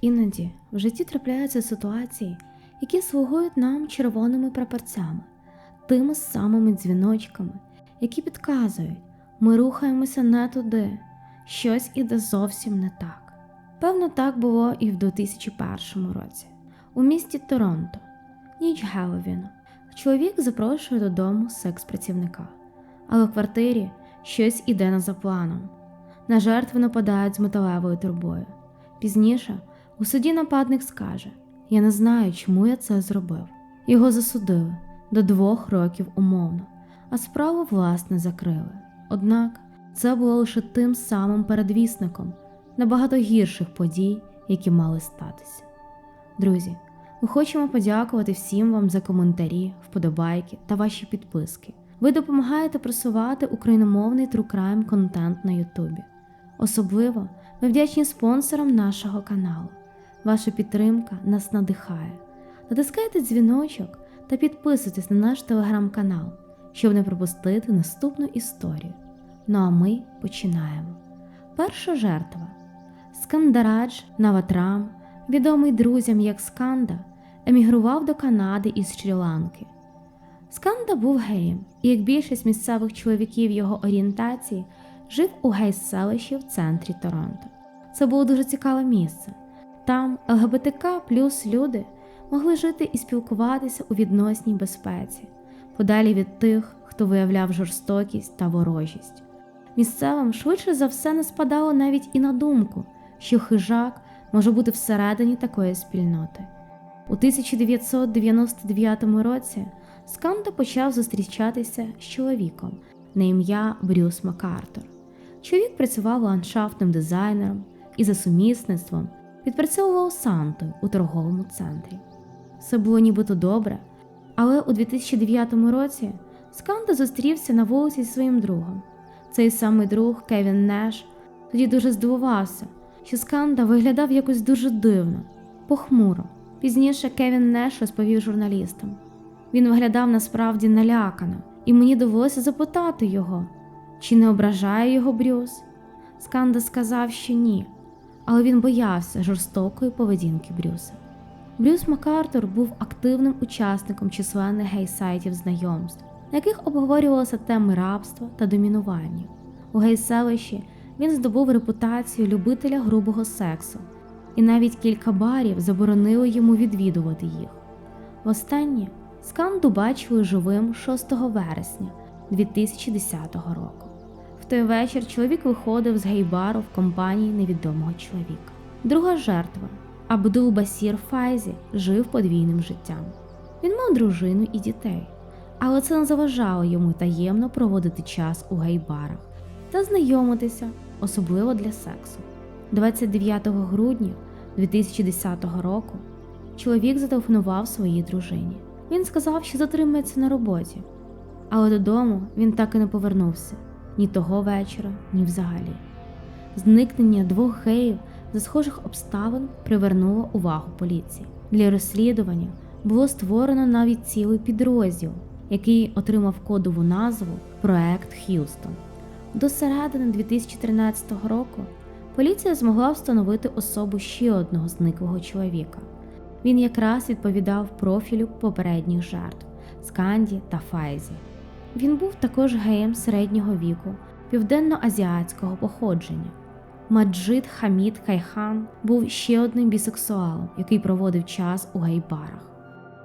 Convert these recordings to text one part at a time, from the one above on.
Іноді в житті трапляються ситуації, які слугують нам червоними прапорцями, тими самими дзвіночками, які підказують, ми рухаємося не туди, щось іде зовсім не так. Певно, так було і в 2001 році. У місті Торонто, ніч Геловіну, чоловік запрошує додому секс-працівника, але в квартирі щось іде не за планом. На жертву нападають з металевою трубою. Пізніше у суді нападник скаже: Я не знаю, чому я це зробив. Його засудили до двох років умовно, а справу власне закрили. Однак це було лише тим самим передвісником набагато гірших подій, які мали статися. Друзі, ми хочемо подякувати всім вам за коментарі, вподобайки та ваші підписки. Ви допомагаєте просувати україномовний crime контент на Ютубі. Особливо ми вдячні спонсорам нашого каналу. Ваша підтримка нас надихає. Натискайте дзвіночок та підписуйтесь на наш телеграм-канал, щоб не пропустити наступну історію. Ну а ми починаємо. Перша жертва Скандарадж Наватрам, відомий друзям як Сканда, емігрував до Канади із Шрі-Ланки. Сканда був геєм, і як більшість місцевих чоловіків його орієнтації, жив у гей-селищі в центрі Торонто. Це було дуже цікаве місце. Там ЛГБТК плюс люди могли жити і спілкуватися у відносній безпеці, подалі від тих, хто виявляв жорстокість та ворожість. Місцевим швидше за все не спадало навіть і на думку, що хижак може бути всередині такої спільноти. У 1999 році Сканда почав зустрічатися з чоловіком на ім'я Брюс Макартер. Чоловік працював ландшафтним дизайнером і за сумісництвом відпрацьовував Сантою у торговому центрі. Все було нібито добре, але у 2009 році Сканда зустрівся на вулиці зі своїм другом. Цей самий друг Кевін Неш тоді дуже здивувався, що Сканда виглядав якось дуже дивно, похмуро. Пізніше Кевін Неш розповів журналістам. Він виглядав насправді налякано, і мені довелося запитати його, чи не ображає його Брюс. Сканда сказав, що ні, але він боявся жорстокої поведінки Брюса. Брюс Макартур був активним учасником численних гей-сайтів знайомств, на яких обговорювалися теми рабства та домінування. У гей-селищі він здобув репутацію любителя грубого сексу, і навіть кілька барів заборонили йому відвідувати їх. Востаннє Сканду бачили живим 6 вересня 2010 року. Той вечір чоловік виходив з гей-бару в компанії невідомого чоловіка. Друга жертва Абдул Басір Файзі жив подвійним життям. Він мав дружину і дітей, але це не заважало йому таємно проводити час у гей-барах та знайомитися, особливо для сексу. 29 грудня 2010 року чоловік зателефонував своїй дружині. Він сказав, що затримається на роботі, але додому він так і не повернувся ні того вечора, ні взагалі. Зникнення двох геїв за схожих обставин привернуло увагу поліції. Для розслідування було створено навіть цілий підрозділ, який отримав кодову назву Проект Х'юстон. До середини 2013 року поліція змогла встановити особу ще одного зниклого чоловіка. Він якраз відповідав профілю попередніх жертв Сканді та Файзі. Він був також геєм середнього віку, південно-азіатського походження. Маджид Хамід Кайхан був ще одним бісексуалом, який проводив час у гейбарах.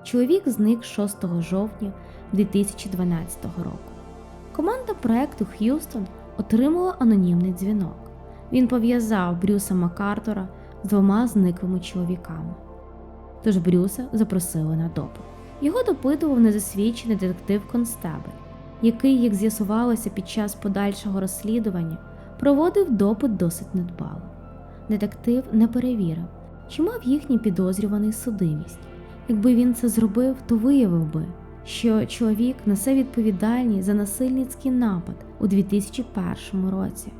Чоловік зник 6 жовтня 2012 року. Команда проекту Х'юстон отримала анонімний дзвінок. Він пов'язав Брюса Макартора з двома зниклими чоловіками. Тож Брюса запросили на допит. Його допитував незасвідчений детектив Констебель, який, як з'ясувалося під час подальшого розслідування, проводив допит досить недбало. Детектив не перевірив, чи мав їхній підозрюваний судимість. Якби він це зробив, то виявив би, що чоловік несе відповідальність за насильницький напад у 2001 році,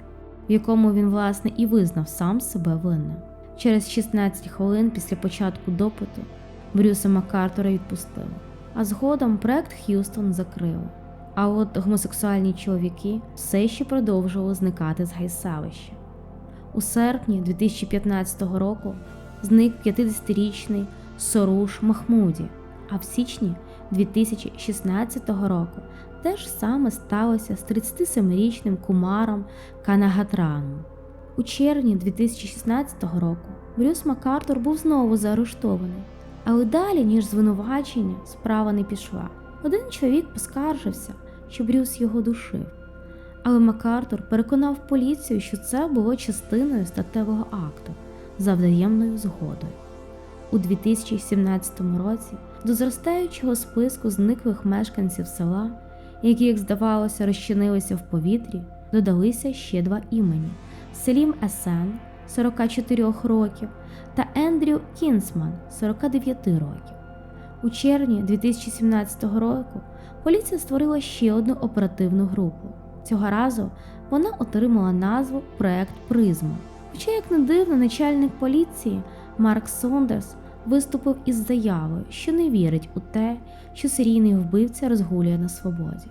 в якому він, власне, і визнав сам себе винним. Через 16 хвилин після початку допиту Брюса Маккартора відпустили, а згодом проект Х'юстон закрили. А от гомосексуальні чоловіки все ще продовжували зникати з гайселища. У серпні 2015 року зник 50-річний Соруш Махмуді, а в січні 2016 року те ж саме сталося з 37-річним Кумаром Канагатраном. У червні 2016 року Брюс Макартур був знову заарештований, але далі, ніж звинувачення, справа не пішла. Один чоловік поскаржився, що Брюс його душив, але Макартур переконав поліцію, що це було частиною статевого акту за взаємною згодою. У 2017 році до зростаючого списку зниклих мешканців села, які, як здавалося, розчинилися в повітрі, додалися ще два імені: Селім Есен, 44 років, та Ендрю Кінсман, 49 років. У червні 2017 року поліція створила ще одну оперативну групу. Цього разу вона отримала назву Проект Призма. Хоча, як не дивно, начальник поліції Марк Сондерс виступив із заявою, що не вірить у те, що серійний вбивця розгулює на свободі.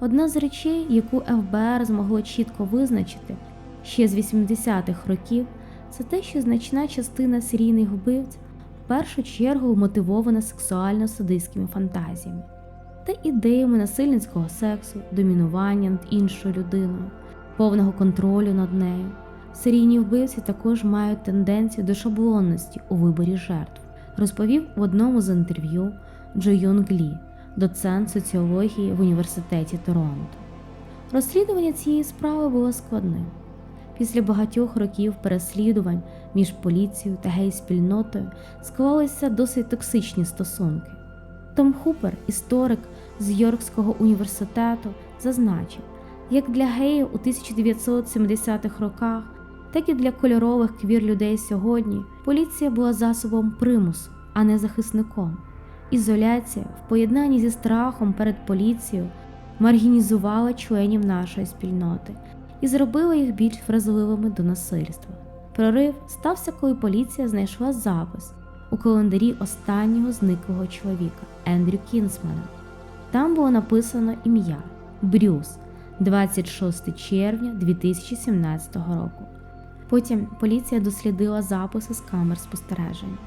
Одна з речей, яку ФБР змогло чітко визначити ще з 80-х років, це те, що значна частина серійних вбивць в першу чергу мотивована сексуально-садистськими фантазіями та ідеями насильницького сексу, домінування над іншою людиною, повного контролю над нею. Серійні вбивці також мають тенденцію до шаблонності у виборі жертв, розповів в одному з інтерв'ю Джо Йонг Лі, доцент соціології в університеті Торонто. Розслідування цієї справи було складним. Після багатьох років переслідувань між поліцією та гей-спільнотою склалися досить токсичні стосунки. Том Хупер, історик з Йоркського університету, зазначив, як для геїв у 1970-х роках, так і для кольорових квір людей сьогодні поліція була засобом примусу, а не захисником. Ізоляція в поєднанні зі страхом перед поліцією маргінізувала членів нашої спільноти і зробила їх більш вразливими до насильства. Прорив стався, коли поліція знайшла запис у календарі останнього зниклого чоловіка Ендрю Кінсмана. Там було написано ім'я Брюс, 26 червня 2017 року. Потім поліція дослідила записи з камер спостереження.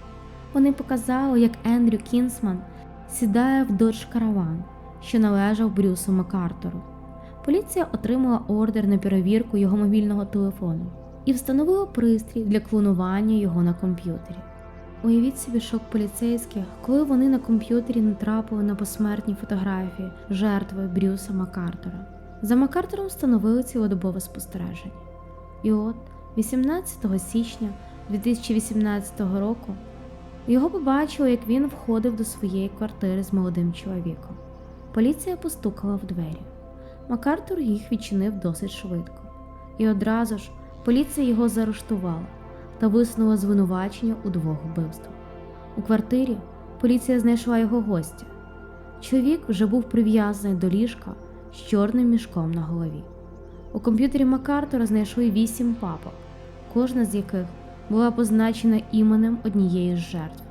Вони показали, як Ендрю Кінсман сідає в додж караван, що належав Брюсу Макартору. Поліція отримала ордер на перевірку його мобільного телефону і встановила пристрій для клонування його на комп'ютері. Уявіть собі шок поліцейських, коли вони на комп'ютері натрапили на посмертні фотографії жертви Брюса Макартора. За Макартором встановили цілодобове спостереження. І от 18 січня 2018 року його побачили, як він входив до своєї квартири з молодим чоловіком. Поліція постукала в двері. Макартур їх відчинив досить швидко, і одразу ж поліція його заарештувала та висунула звинувачення у двох вбивствах. У квартирі поліція знайшла його гостя. Чоловік вже був прив'язаний до ліжка з чорним мішком на голові. У комп'ютері Макартура знайшли вісім папок, кожна з яких була позначена іменем однієї з жертв.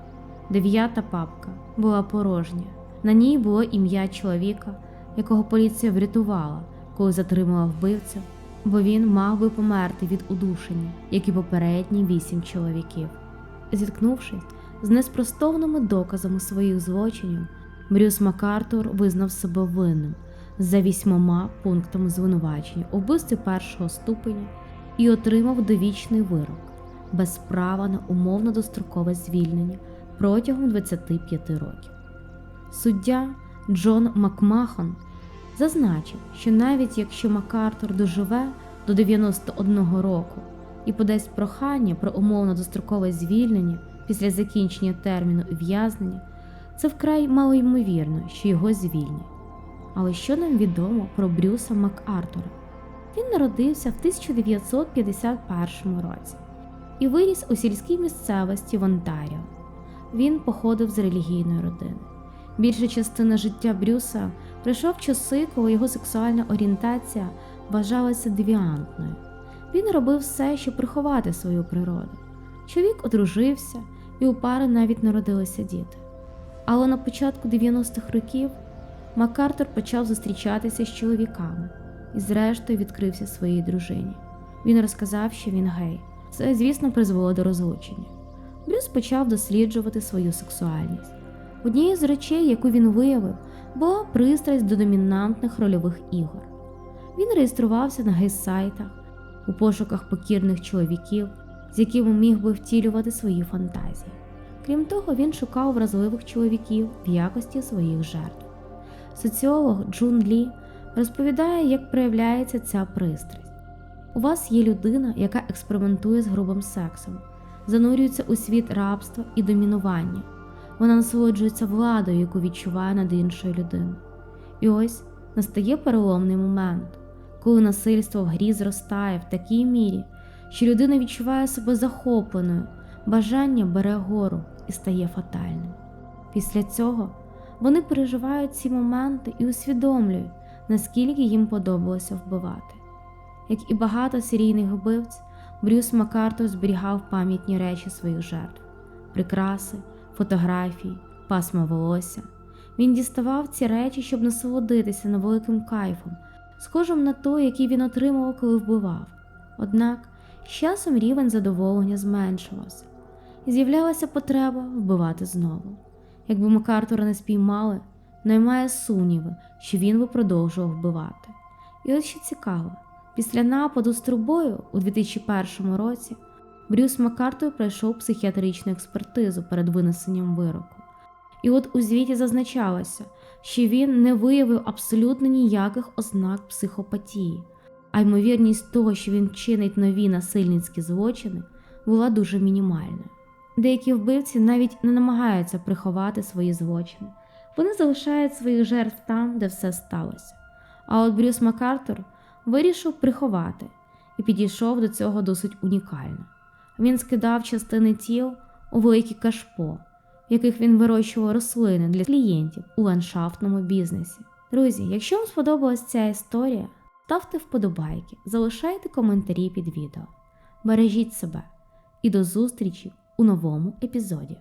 Дев'ята папка була порожня. На ній було ім'я чоловіка, якого поліція врятувала, коли затримала вбивцю, бо він мав би померти від удушення, як і попередні вісім чоловіків. Зіткнувшись з неспростовними доказами своїх злочинів, Брюс Макартур визнав себе винним за вісьмома пунктами звинувачення у першого ступеня і отримав довічний вирок без права на умовно дострокове звільнення протягом 25 років. Суддя Джон Макмахон зазначив, що навіть якщо Макартур доживе до 91 року і подасть прохання про умовно дострокове звільнення після закінчення терміну ув'язнення, це вкрай малоймовірно, що його звільнять. Але що нам відомо про Брюса МакАртура? Він народився в 1951 році і виріс у сільській місцевості в Онтаріо. Він походив з релігійної родини. Більша частина життя Брюса прийшов часи, коли його сексуальна орієнтація вважалася девіантною. Він робив все, щоб приховати свою природу. Чоловік одружився, і у пари навіть народилися діти. Але на початку 90-х років Макартур почав зустрічатися з чоловіками і, зрештою, відкрився своїй дружині. Він розказав, що він гей. Це, звісно, призвело до розлучення. Брюс почав досліджувати свою сексуальність. Однією з речей, яку він виявив, була пристрасть до домінантних рольових ігор. Він реєструвався на гейс-сайтах у пошуках покірних чоловіків, з якими міг би втілювати свої фантазії. Крім того, він шукав вразливих чоловіків в якості своїх жертв. Соціолог Джун Лі розповідає, як проявляється ця пристрасть. У вас є людина, яка експериментує з грубим сексом, занурюється у світ рабства і домінування. Вона насолоджується владою, яку відчуває над іншою людиною. І ось настає переломний момент, коли насильство в грі зростає в такій мірі, що людина відчуває себе захопленою, бажання бере гору і стає фатальним. Після цього вони переживають ці моменти і усвідомлюють, наскільки їм подобалося вбивати. Як і багато серійних вбивць, Брюс Макартур зберігав пам'ятні речі своїх жертв: прикраси, фотографії, пасма волосся. Він діставав ці речі, щоб насолодитися невеликим кайфом, схожим на той, який він отримував, коли вбивав. Однак з часом рівень задоволення зменшувався, і з'являлася потреба вбивати знову. Якби Макартура не спіймали, немає сумніви, що він би продовжував вбивати. І от що цікаво, після нападу з трубою у 2001 році Брюс Маккартур пройшов психіатричну експертизу перед винесенням вироку. І от у звіті зазначалося, що він не виявив абсолютно ніяких ознак психопатії, а ймовірність того, що він чинить нові насильницькі злочини, була дуже мінімальною. Деякі вбивці навіть не намагаються приховати свої злочини, вони залишають своїх жертв там, де все сталося. А от Брюс Макартур вирішив приховати і підійшов до цього досить унікально. Він скидав частини тіл у великі кашпо, в яких він вирощував рослини для клієнтів у ландшафтному бізнесі. Друзі, якщо вам сподобалась ця історія, ставте вподобайки, залишайте коментарі під відео. Бережіть себе і до зустрічі у новому епізоді.